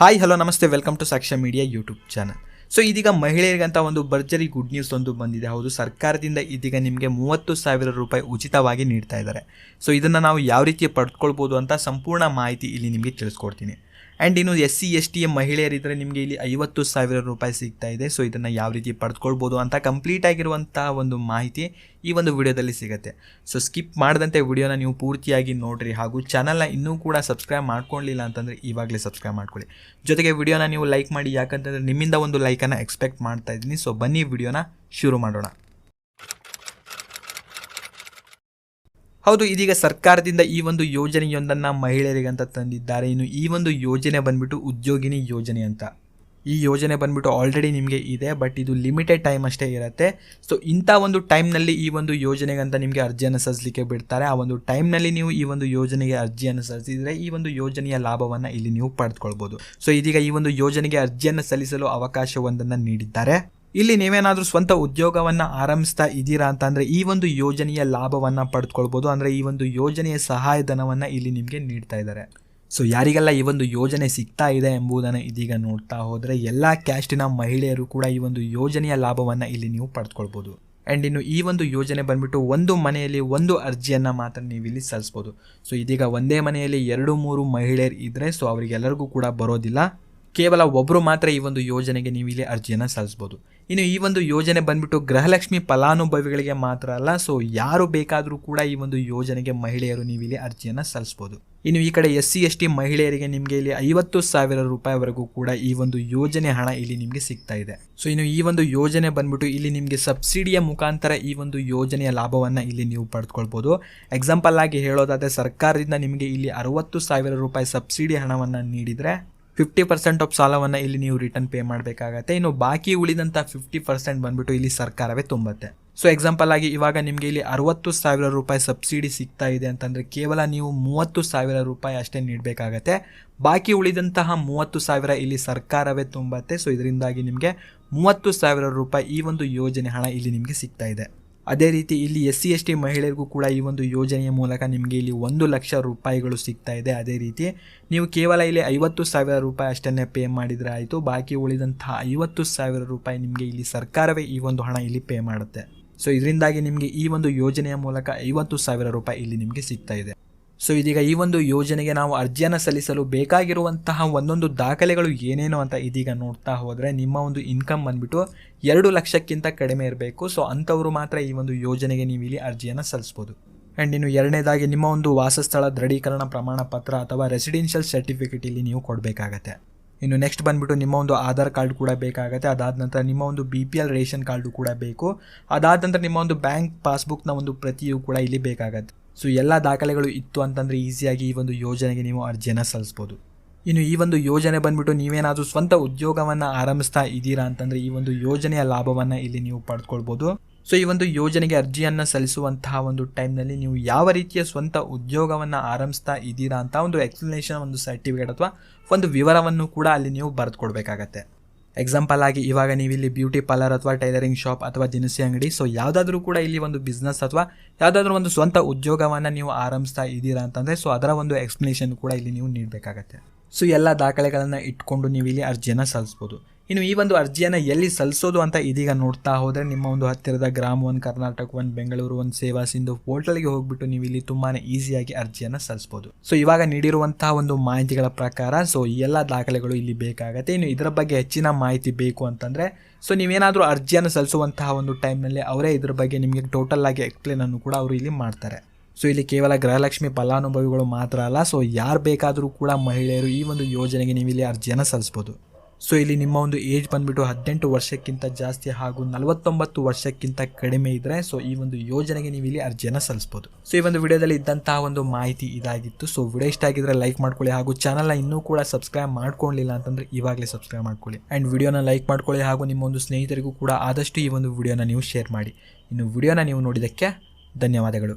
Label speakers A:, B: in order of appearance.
A: Hi hello ನಮಸ್ತೆ. Welcome to Sakshya media YouTube channel so ಇದೀಗ ಮಹಿಳೆಯರಿಗಂತ ಒಂದು ಭರ್ಜರಿ ಗುಡ್ ನ್ಯೂಸ್ ಒಂದು ಬಂದಿದೆ. ಹೌದು, ಸರ್ಕಾರದಿಂದ ಇದೀಗ ನಿಮಗೆ ಮೂವತ್ತು ಸಾವಿರ ರೂಪಾಯಿ ಉಚಿತವಾಗಿ ನೀಡ್ತಾ ಇದ್ದಾರೆ. ಸೊ ಇದನ್ನು ನಾವು ಯಾವ ರೀತಿ ಪಡ್ಕೊಳ್ಬೋದು ಅಂತ ಸಂಪೂರ್ಣ ಮಾಹಿತಿ ಇಲ್ಲಿ ನಿಮಗೆ ತಿಳಿಸ್ಕೊಡ್ತೀನಿ. ಆ್ಯಂಡ್ ಇನ್ನು ಎಸ್ ಸಿ ಎಸ್ ಟಿ ಮಹಿಳೆಯರಿದ್ದರೆ ನಿಮಗೆ ಇಲ್ಲಿ ಐವತ್ತು ಸಾವಿರ ರೂಪಾಯಿ ಸಿಗ್ತಾ ಇದೆ. ಸೊ ಇದನ್ನು ಯಾವ ರೀತಿ ಪಡೆದುಕೊಳ್ಬೋದು ಅಂತ ಕಂಪ್ಲೀಟ್ ಆಗಿರುವಂಥ ಒಂದು ಮಾಹಿತಿ ಈ ಒಂದು ವಿಡಿಯೋದಲ್ಲಿ ಸಿಗುತ್ತೆ. ಸೊ ಸ್ಕಿಪ್ ಮಾಡದಂತೆ ವಿಡಿಯೋನ ನೀವು ಪೂರ್ತಿಯಾಗಿ ನೋಡಿರಿ. ಹಾಗೂ ಚಾನಲ್ನ ಇನ್ನೂ ಕೂಡ ಸಬ್ಸ್ಕ್ರೈಬ್ ಮಾಡ್ಕೊಳ್ಳಿಲ್ಲ ಅಂತಂದರೆ ಈವಾಗಲೇ ಸಬ್ಸ್ಕ್ರೈಬ್ ಮಾಡ್ಕೊಳ್ಳಿ. ಜೊತೆಗೆ ವಿಡಿಯೋನ ನೀವು ಲೈಕ್ ಮಾಡಿ, ಯಾಕಂತಂದರೆ ನಿಮ್ಮಿಂದ ಒಂದು ಲೈಕನ್ನು ಎಕ್ಸ್ಪೆಕ್ಟ್ ಮಾಡ್ತಾ ಇದ್ದೀನಿ. ಸೊ ಬನ್ನಿ ವಿಡಿಯೋನ ಶುರು ಮಾಡೋಣ. ಹೌದು, ಇದೀಗ ಸರ್ಕಾರದಿಂದ ಈ ಒಂದು ಯೋಜನೆಯೊಂದನ್ನು ಮಹಿಳೆಯರಿಗಂತ ತಂದಿದ್ದಾರೆ. ಇನ್ನು ಈ ಒಂದು ಯೋಜನೆ ಬಂದ್ಬಿಟ್ಟು ಉದ್ಯೋಗಿನಿ ಯೋಜನೆ ಅಂತ. ಈ ಯೋಜನೆ ಬಂದ್ಬಿಟ್ಟು ಆಲ್ರೆಡಿ ನಿಮಗೆ ಇದೆ ಬಟ್ ಇದು ಲಿಮಿಟೆಡ್ ಟೈಮ್ ಅಷ್ಟೇ ಇರುತ್ತೆ. ಸೊ ಇಂಥ ಒಂದು ಟೈಮ್ನಲ್ಲಿ ಈ ಒಂದು ಯೋಜನೆಗಂತ ನಿಮಗೆ ಅರ್ಜಿಯನ್ನು ಸಲ್ಲಿಸಲಿಕ್ಕೆ ಬಿಡ್ತಾರೆ. ಆ ಒಂದು ಟೈಮ್ನಲ್ಲಿ ನೀವು ಈ ಒಂದು ಯೋಜನೆಗೆ ಅರ್ಜಿಯನ್ನು ಸಲ್ಲಿಸಿದರೆ ಈ ಒಂದು ಯೋಜನೆಯ ಲಾಭವನ್ನು ಇಲ್ಲಿ ನೀವು ಪಡೆದುಕೊಳ್ಬೋದು ಸೊ ಇದೀಗ ಈ ಒಂದು ಯೋಜನೆಗೆ ಅರ್ಜಿಯನ್ನು ಸಲ್ಲಿಸಲು ಅವಕಾಶವೊಂದನ್ನು ನೀಡಿದ್ದಾರೆ. ಇಲ್ಲಿ ನೀವೇನಾದರೂ ಸ್ವಂತ ಉದ್ಯೋಗವನ್ನು ಆರಂಭಿಸ್ತಾ ಇದ್ದೀರಾ ಅಂತ ಅಂದರೆ ಈ ಒಂದು ಯೋಜನೆಯ ಲಾಭವನ್ನು ಪಡೆದುಕೊಳ್ಬೋದು ಅಂದರೆ ಈ ಒಂದು ಯೋಜನೆಯ ಸಹಾಯಧನವನ್ನು ಇಲ್ಲಿ ನಿಮಗೆ ನೀಡ್ತಾ ಇದ್ದಾರೆ. ಸೊ ಯಾರಿಗೆಲ್ಲ ಈ ಒಂದು ಯೋಜನೆ ಸಿಗ್ತಾ ಇದೆ ಎಂಬುದನ್ನು ಇದೀಗ ನೋಡ್ತಾ ಹೋದರೆ ಎಲ್ಲ ಕ್ಯಾಸ್ಟಿನ ಮಹಿಳೆಯರು ಕೂಡ ಈ ಒಂದು ಯೋಜನೆಯ ಲಾಭವನ್ನು ಇಲ್ಲಿ ನೀವು ಪಡೆದುಕೊಳ್ಬೋದು ಆ್ಯಂಡ್ ಇನ್ನು ಈ ಒಂದು ಯೋಜನೆ ಬಂದ್ಬಿಟ್ಟು ಒಂದು ಮನೆಯಲ್ಲಿ ಒಂದು ಅರ್ಜಿಯನ್ನು ಮಾತ್ರ ನೀವು ಇಲ್ಲಿ ಸಲ್ಲಿಸ್ಬೋದು. ಸೊ ಇದೀಗ ಒಂದೇ ಮನೆಯಲ್ಲಿ ಎರಡು ಮೂರು ಮಹಿಳೆಯರು ಇದ್ದರೆ ಸೊ ಅವರಿಗೆಲ್ಲರಿಗೂ ಕೂಡ ಬರೋದಿಲ್ಲ. ಕೇವಲ ಒಬ್ಬರು ಮಾತ್ರ ಈ ಒಂದು ಯೋಜನೆಗೆ ನೀವು ಇಲ್ಲಿ ಅರ್ಜಿಯನ್ನು ಸಲ್ಲಿಸ್ಬೋದು. ಇನ್ನು ಈ ಒಂದು ಯೋಜನೆ ಬಂದ್ಬಿಟ್ಟು ಗೃಹಲಕ್ಷ್ಮಿ ಫಲಾನುಭವಿಗಳಿಗೆ ಮಾತ್ರ ಅಲ್ಲ ಸೊ ಯಾರು ಬೇಕಾದರೂ ಕೂಡ ಈ ಒಂದು ಯೋಜನೆಗೆ ಮಹಿಳೆಯರು ನೀವು ಇಲ್ಲಿ ಅರ್ಜಿಯನ್ನು ಸಲ್ಲಿಸ್ಬೋದು. ಇನ್ನು ಈ ಕಡೆ ಎಸ್ ಸಿ ಎಸ್ ಟಿ ಮಹಿಳೆಯರಿಗೆ ನಿಮಗೆ ಇಲ್ಲಿ ಐವತ್ತು ಸಾವಿರ ರೂಪಾಯಿವರೆಗೂ ಕೂಡ ಈ ಒಂದು ಯೋಜನೆ ಹಣ ಇಲ್ಲಿ ನಿಮಗೆ ಸಿಗ್ತಾ ಇದೆ. ಸೊ ಇನ್ನು ಈ ಒಂದು ಯೋಜನೆ ಬಂದ್ಬಿಟ್ಟು ಇಲ್ಲಿ ನಿಮಗೆ ಸಬ್ಸಿಡಿಯ ಮುಖಾಂತರ ಈ ಒಂದು ಯೋಜನೆಯ ಲಾಭವನ್ನು ಇಲ್ಲಿ ನೀವು ಪಡೆದುಕೊಳ್ಬೋದು ಎಕ್ಸಾಂಪಲ್ ಆಗಿ ಹೇಳೋದಾದರೆ ಸರ್ಕಾರದಿಂದ ನಿಮಗೆ ಇಲ್ಲಿ ಅರವತ್ತು ಸಾವಿರ ರೂಪಾಯಿ ಸಬ್ಸಿಡಿ ಹಣವನ್ನು ನೀಡಿದರೆ ಫಿಫ್ಟಿ ಪರ್ಸೆಂಟ್ ಆಫ್ ಸಾಲವನ್ನು ಇಲ್ಲಿ ನೀವು ರಿಟರ್ನ್ ಪೇ ಮಾಡಬೇಕಾಗತ್ತೆ. ಇನ್ನು ಬಾಕಿ ಉಳಿದಂಥ ಫಿಫ್ಟಿ ಪರ್ಸೆಂಟ್ ಬಂದ್ಬಿಟ್ಟು ಇಲ್ಲಿ ಸರ್ಕಾರವೇ ತುಂಬುತ್ತೆ. ಸೊ ಎಕ್ಸಾಂಪಲ್ ಆಗಿ ಇವಾಗ ನಿಮಗೆ ಇಲ್ಲಿ ಅರವತ್ತು ಸಾವಿರ ರೂಪಾಯಿ ಸಬ್ಸಿಡಿ ಸಿಗ್ತಾ ಇದೆ ಅಂತಂದರೆ ಕೇವಲ ನೀವು ಮೂವತ್ತು ಸಾವಿರ ರೂಪಾಯಿ ಅಷ್ಟೇ ನೀಡಬೇಕಾಗತ್ತೆ. ಬಾಕಿ ಉಳಿದಂತಹ ಮೂವತ್ತು ಸಾವಿರ ಇಲ್ಲಿ ಸರ್ಕಾರವೇ ತುಂಬತ್ತೆ. ಸೊ ಇದರಿಂದಾಗಿ ನಿಮಗೆ ಮೂವತ್ತು ಸಾವಿರ ರೂಪಾಯಿ ಈ ಒಂದು ಯೋಜನೆ ಹಣ ಇಲ್ಲಿ ನಿಮಗೆ ಸಿಗ್ತಾ ಇದೆ. ಅದೇ ರೀತಿ ಇಲ್ಲಿ ಎಸ್ ಸಿ ಎಸ್ ಟಿ ಮಹಿಳೆಯರಿಗೂ ಕೂಡ ಈ ಒಂದು ಯೋಜನೆಯ ಮೂಲಕ ನಿಮಗೆ ಇಲ್ಲಿ ಒಂದು ಲಕ್ಷ ರೂಪಾಯಿಗಳು ಸಿಗ್ತಾ ಇದೆ. ಅದೇ ರೀತಿ ನೀವು ಕೇವಲ ಇಲ್ಲಿ ಐವತ್ತು ಸಾವಿರ ರೂಪಾಯಿ ಅಷ್ಟನ್ನೇ ಪೇ ಮಾಡಿದರೆ ಆಯಿತು. ಬಾಕಿ ಉಳಿದಂತಹ ಐವತ್ತು ಸಾವಿರ ರೂಪಾಯಿ ನಿಮಗೆ ಇಲ್ಲಿ ಸರ್ಕಾರವೇ ಈ ಒಂದು ಹಣ ಇಲ್ಲಿ ಪೇ ಮಾಡುತ್ತೆ. ಸೊ ಇದರಿಂದಾಗಿ ನಿಮಗೆ ಈ ಒಂದು ಯೋಜನೆಯ ಮೂಲಕ ಐವತ್ತು ಸಾವಿರ ರೂಪಾಯಿ ಇಲ್ಲಿ ನಿಮಗೆ ಸಿಗ್ತಾ ಇದೆ. ಸೊ ಇದೀಗ ಈ ಒಂದು ಯೋಜನೆಗೆ ನಾವು ಅರ್ಜಿಯನ್ನು ಸಲ್ಲಿಸಲು ಬೇಕಾಗಿರುವಂತಹ ಒಂದೊಂದು ದಾಖಲೆಗಳು ಏನೇನು ಅಂತ ಇದೀಗ ನೋಡ್ತಾ ಹೋದರೆ ನಿಮ್ಮ ಒಂದು ಇನ್ಕಮ್ ಬಂದ್ಬಿಟ್ಟು ಎರಡು ಲಕ್ಷಕ್ಕಿಂತ ಕಡಿಮೆ ಇರಬೇಕು. ಸೊ ಅಂಥವರು ಮಾತ್ರ ಈ ಒಂದು ಯೋಜನೆಗೆ ನೀವು ಇಲ್ಲಿ ಅರ್ಜಿಯನ್ನು ಸಲ್ಲಿಸ್ಬೋದು. ಆ್ಯಂಡ್ ಇನ್ನು ಎರಡನೇದಾಗಿ ನಿಮ್ಮ ಒಂದು ವಾಸಸ್ಥಳ ದೃಢೀಕರಣ ಪ್ರಮಾಣ ಪತ್ರ ಅಥವಾ ರೆಸಿಡೆನ್ಷಿಯಲ್ ಸರ್ಟಿಫಿಕೇಟ್ ಇಲ್ಲಿ ನೀವು ಕೊಡಬೇಕಾಗತ್ತೆ. ಇನ್ನು ನೆಕ್ಸ್ಟ್ ಬಂದುಬಿಟ್ಟು ನಿಮ್ಮ ಒಂದು ಆಧಾರ್ ಕಾರ್ಡ್ ಕೂಡ ಬೇಕಾಗುತ್ತೆ. ಅದಾದ ನಂತರ ನಿಮ್ಮ ಒಂದು B P L ration card ಕೂಡ ಬೇಕು. ಅದಾದ ನಂತರ ನಿಮ್ಮ ಒಂದು ಬ್ಯಾಂಕ್ ಪಾಸ್ಬುಕ್ನ ಒಂದು ಪ್ರತಿಯೂ ಕೂಡ ಇಲ್ಲಿ ಬೇಕಾಗತ್ತೆ. ಸೊ ಎಲ್ಲ ದಾಖಲೆಗಳು ಇತ್ತು ಅಂತಂದರೆ ಈಸಿಯಾಗಿ ಈ ಒಂದು ಯೋಜನೆಗೆ ನೀವು ಅರ್ಜಿಯನ್ನು ಸಲ್ಲಿಸ್ಬೋದು. ಇನ್ನು ಈ ಒಂದು ಯೋಜನೆ ಬಂದ್ಬಿಟ್ಟು ನೀವೇನಾದರೂ ಸ್ವಂತ ಉದ್ಯೋಗವನ್ನು ಆರಂಭಿಸ್ತಾ ಇದ್ದೀರಾ ಅಂತಂದರೆ ಈ ಒಂದು ಯೋಜನೆಯ ಲಾಭವನ್ನು ಇಲ್ಲಿ ನೀವು ಪಡ್ಕೊಳ್ಬೋದು. ಸೊ ಈ ಒಂದು ಯೋಜನೆಗೆ ಅರ್ಜಿಯನ್ನು ಸಲ್ಲಿಸುವಂತಹ ಒಂದು ಟೈಮ್ನಲ್ಲಿ ನೀವು ಯಾವ ರೀತಿಯ ಸ್ವಂತ ಉದ್ಯೋಗವನ್ನು ಆರಂಭಿಸ್ತಾ ಇದ್ದೀರಾ ಅಂತ ಒಂದು ಎಕ್ಸ್ಪ್ಲನೇಷನ್ ಒಂದು ಸರ್ಟಿಫಿಕೇಟ್ ಅಥವಾ ಒಂದು ವಿವರವನ್ನು ಕೂಡ ಅಲ್ಲಿ ನೀವು ಬರೆದುಕೊಡ್ಬೇಕಾಗತ್ತೆ. ಎಕ್ಸಾಂಪಲ್ ಆಗಿ ಇವಾಗ ನೀವು ಇಲ್ಲಿ ಬ್ಯೂಟಿ ಪಾರ್ಲರ್ ಅಥವಾ ಟೈಲರಿಂಗ್ ಶಾಪ್ ಅಥವಾ ದಿನಸಿ ಅಂಗಡಿ ಸೊ ಯಾವುದಾದ್ರೂ ಕೂಡ ಇಲ್ಲಿ ಒಂದು ಬಿಸ್ನೆಸ್ ಅಥವಾ ಯಾವುದಾದ್ರೂ ಒಂದು ಸ್ವಂತ ಉದ್ಯೋಗವನ್ನು ನೀವು ಆರಂಭಿಸ್ತಾ ಇದ್ದೀರಾ ಅಂತಂದರೆ ಸೊ ಅದರ ಒಂದು ಎಕ್ಸ್ಪ್ಲನೇಷನ್ ಕೂಡ ಇಲ್ಲಿ ನೀವು ನೀಡಬೇಕಾಗತ್ತೆ. ಸೊ ಎಲ್ಲ ದಾಖಲೆಗಳನ್ನು ಇಟ್ಕೊಂಡು ನೀವು ಇಲ್ಲಿ ಅರ್ಜಿಯನ್ನು ಸಲ್ಲಿಸ್ಬೋದು. ಇನ್ನು ಈ ಒಂದು ಅರ್ಜಿಯನ್ನು ಎಲ್ಲಿ ಸಲ್ಲಿಸೋದು ಅಂತ ಇದೀಗ ನೋಡ್ತಾ ಹೋದರೆ ನಿಮ್ಮ ಒಂದು ಹತ್ತಿರದ ಗ್ರಾಮ ಒಂದು ಕರ್ನಾಟಕ ಒಂದು ಬೆಂಗಳೂರು ಒಂದು ಸೇವಾ ಸಿಂಧು ಪೋರ್ಟಲ್ಗೆ ಹೋಗ್ಬಿಟ್ಟು ನೀವು ಇಲ್ಲಿ ತುಂಬಾ ಈಸಿಯಾಗಿ ಅರ್ಜಿಯನ್ನು ಸಲ್ಲಿಸ್ಬೋದು ಸೊ ಇವಾಗ ನೀಡಿರುವಂತಹ ಒಂದು ಮಾಹಿತಿಗಳ ಪ್ರಕಾರ ಸೊ ಎಲ್ಲ ದಾಖಲೆಗಳು ಇಲ್ಲಿ ಬೇಕಾಗುತ್ತೆ. ಇನ್ನು ಇದರ ಬಗ್ಗೆ ಹೆಚ್ಚಿನ ಮಾಹಿತಿ ಬೇಕು ಅಂತಂದರೆ ಸೊ ನೀವೇನಾದರೂ ಅರ್ಜಿಯನ್ನು ಸಲ್ಲಿಸುವಂತಹ ಒಂದು ಟೈಮ್ನಲ್ಲಿ ಅವರೇ ಇದ್ರ ಬಗ್ಗೆ ನಿಮಗೆ ಟೋಟಲ್ ಆಗಿ ಎಕ್ಸ್ಪ್ಲೇನ್ ಅನ್ನು ಕೂಡ ಅವರು ಇಲ್ಲಿ ಮಾಡ್ತಾರೆ. ಸೊ ಇಲ್ಲಿ ಕೇವಲ ಗೃಹಲಕ್ಷ್ಮಿ ಫಲಾನುಭವಿಗಳು ಮಾತ್ರ ಅಲ್ಲ ಸೊ ಯಾರು ಬೇಕಾದರೂ ಕೂಡ ಮಹಿಳೆಯರು ಈ ಒಂದು ಯೋಜನೆಗೆ ನೀವು ಇಲ್ಲಿ ಅರ್ಜಿಯನ್ನು ಸಲ್ಲಿಸ್ಬೋದು ಸೊ ಇಲ್ಲಿ ನಿಮ್ಮ ಒಂದು ಏಜ್ ಬಂದ್ಬಿಟ್ಟು ಹದಿನೆಂಟು ವರ್ಷಕ್ಕಿಂತ ಜಾಸ್ತಿ ಹಾಗೂ ನಲವತ್ತೊಂಬತ್ತು ವರ್ಷಕ್ಕಿಂತ ಕಡಿಮೆ ಇದ್ದರೆ ಸೊ ಈ ಒಂದು ಯೋಜನೆಗೆ ನೀವು ಇಲ್ಲಿ ಅರ್ಜಿಯನ್ನು ಸಲ್ಲಿಸ್ಬೋದು. ಸೊ ಈ ಒಂದು ವಿಡಿಯೋದಲ್ಲಿ ಇದ್ದಂತಹ ಒಂದು ಮಾಹಿತಿ ಇದಾಗಿತ್ತು. ಸೊ ವಿಡಿಯೋ ಇಷ್ಟ ಆಗಿದ್ರೆ ಲೈಕ್ ಮಾಡ್ಕೊಳ್ಳಿ ಹಾಗೂ ಚಾನಲ್ನ ಇನ್ನೂ ಕೂಡ ಸಬ್ಸ್ಕ್ರೈಬ್ ಮಾಡ್ಕೊಳ್ಳಿಲ್ಲ ಅಂತಂದರೆ ಇವಾಗಲೇ ಸಬ್ಸ್ಕ್ರೈಬ್ ಮಾಡ್ಕೊಳ್ಳಿ. ಆ್ಯಂಡ್ ವಿಡಿಯೋನ ಲೈಕ್ ಮಾಡ್ಕೊಳ್ಳಿ ಹಾಗೂ ನಿಮ್ಮ ಒಂದು ಸ್ನೇಹಿತರಿಗೂ ಕೂಡ ಆದಷ್ಟು ಈ ಒಂದು ವಿಡಿಯೋನ ನೀವು ಶೇರ್ ಮಾಡಿ. ಇನ್ನು ವಿಡಿಯೋನ ನೀವು ನೋಡಿದ್ದಕ್ಕೆ ಧನ್ಯವಾದಗಳು.